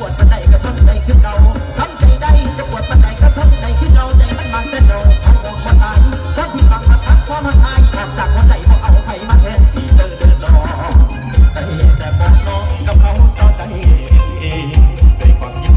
จันใคจได้จะปวดปันใดก็ทนได้คือเก่าใจมันมัแต่เราทั้งโง่คนตายคนที่ฟังมาทักความหักอายออกจากหัวใจพวกเอาไผ่มา